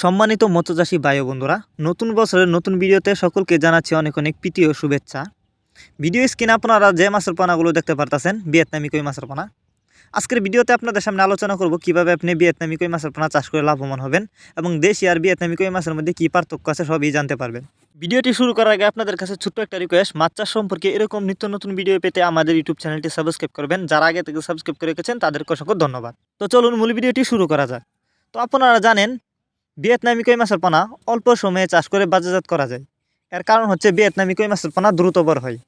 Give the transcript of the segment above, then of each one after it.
সম্মানিত মৎস্যচাষী ও বন্ধুরা, নতুন বছরের নতুন ভিডিওতে সকলকে জানাচ্ছি অনেক অনেক প্রীতি ও শুভেচ্ছা। ভিডিও স্ক্রিনে আপনারা যে মাছের পানাগুলো দেখতে পারতেছেন, ভিয়েতনামি কই মাছের পানা। আজকের ভিডিওতে আপনাদের সামনে আলোচনা করব কীভাবে আপনি ভিয়েতনামি কই মাছের পানা চাষ করে লাভবান হবেন এবং দেশি আর ভিয়েতনামি কই মাছের মধ্যে কী পার্থক্য আছে সবই জানতে পারবেন। ভিডিওটি শুরু করার আগে আপনাদের কাছে ছোট্ট একটা রিকোয়েস্ট মাছ চাষ সম্পর্কে এরকম নিত্য নতুন ভিডিও পেতে আমাদের ইউটিউব চ্যানেলটি সাবস্ক্রাইব করবেন। যারা আগে থেকে সাবস্ক্রাইব করে রেখেছেন, তাদেরকে অসংখ্য ধন্যবাদ। তো চলুন মূল ভিডিওটি শুরু করা যাক। তো আপনারা জানেন ভিয়েতনামি কই মাছের পোনা? অল্প সময়ে চাষ করে বাজারজাত করা যায়। এর কারণ হচ্ছে ভিয়েতনামি কই মাছের পোনা দ্রুত বড় হয়।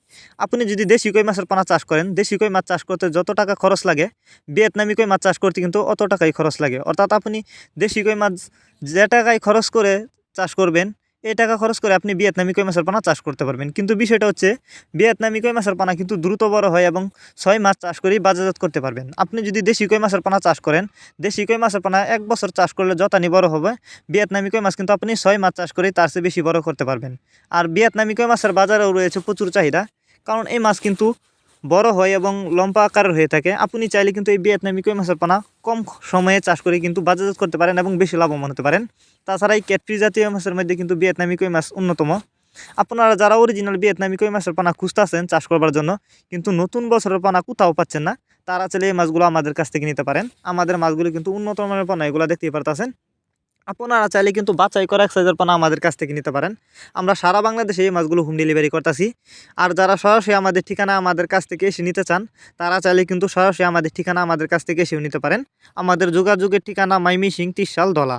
আপনি যদি দেশি কই মাছের পোনা চাষ করেন, দেশি কই মাছ চাষ করতে যত টাকা খরচ লাগে, ভিয়েতনামি কই মাছ চাষ করতে কিন্তু অত টাকাই খরচ লাগে। অর্থাৎ আপনি দেশি কই মাছ যে টাকায় খরচ করে চাষ করবেন এই টাকা খরচ করে আপনি ভিয়েতনামি কই মাছের পানা চাষ করতে পারবেন। কিন্তু বিষয়টা হচ্ছে, ভিয়েতনামি কই মাছের পানা কিন্তু দ্রুত বড় হয় এবং ছয় মাছ চাষ করেই বাজারজাত করতে পারবেন। আপনি যদি দেশি কই মাছের পানা চাষ করেন, দেশি কই মাছের পানা এক বছর চাষ করলে যতানি বড় হবে। ভিয়েতনামি কই মাছ কিন্তু আপনি ছয় মাছ চাষ করেই তার চেয়ে বেশি বড় করতে পারবেন। আর ভিয়েতনামি কই মাছের বাজারেও রয়েছে প্রচুর চাহিদা। কারণ এই মাছ কিন্তু বড় হয় এবং লম্বা আকারের হয়ে থাকে। আপনি চাইলে কিন্তু এই ভিয়েতনামি কই মাছের পানা কম সময়ে চাষ করে কিন্তু বাজারজাত করতে পারেন এবং বেশি লাভবান হতে পারেন। তাছাড়া এই ক্যাটফি জাতীয় মাছের মধ্যে কিন্তু ভিয়েতনামি কই মাছ অন্যতম। আপনারা যারা অরিজিনাল ভিয়েতনামি কই মাছের পানা খুঁজতেছেন চাষ করবার জন্য, কিন্তু নতুন বছরের পানা কোথাও পাচ্ছেন না, তারা চাইলে এই মাছগুলো আমাদের কাছ থেকে নিতে পারেন। আমাদের মাছগুলো কিন্তু উন্নত মানের পানা, এগুলো দেখতেই পারতেছেন। আপনারা চাইলে কিন্তু বাছাই করা এক সাইজের পানা আমাদের কাছ থেকে নিতে পারেন। আমরা সারা বাংলাদেশে এই মাছগুলো হোম ডেলিভারি করতেছি। আর যারা সরাসরি আমাদের ঠিকানা আমাদের কাছ থেকে এসে নিতে চান, তারা চাইলে কিন্তু সরাসরি আমাদের ঠিকানা আমাদের কাছ থেকে এসেও নিতে পারেন। আমাদের যোগাযোগের ঠিকানা মাইমি সিং তিরশাল দলা।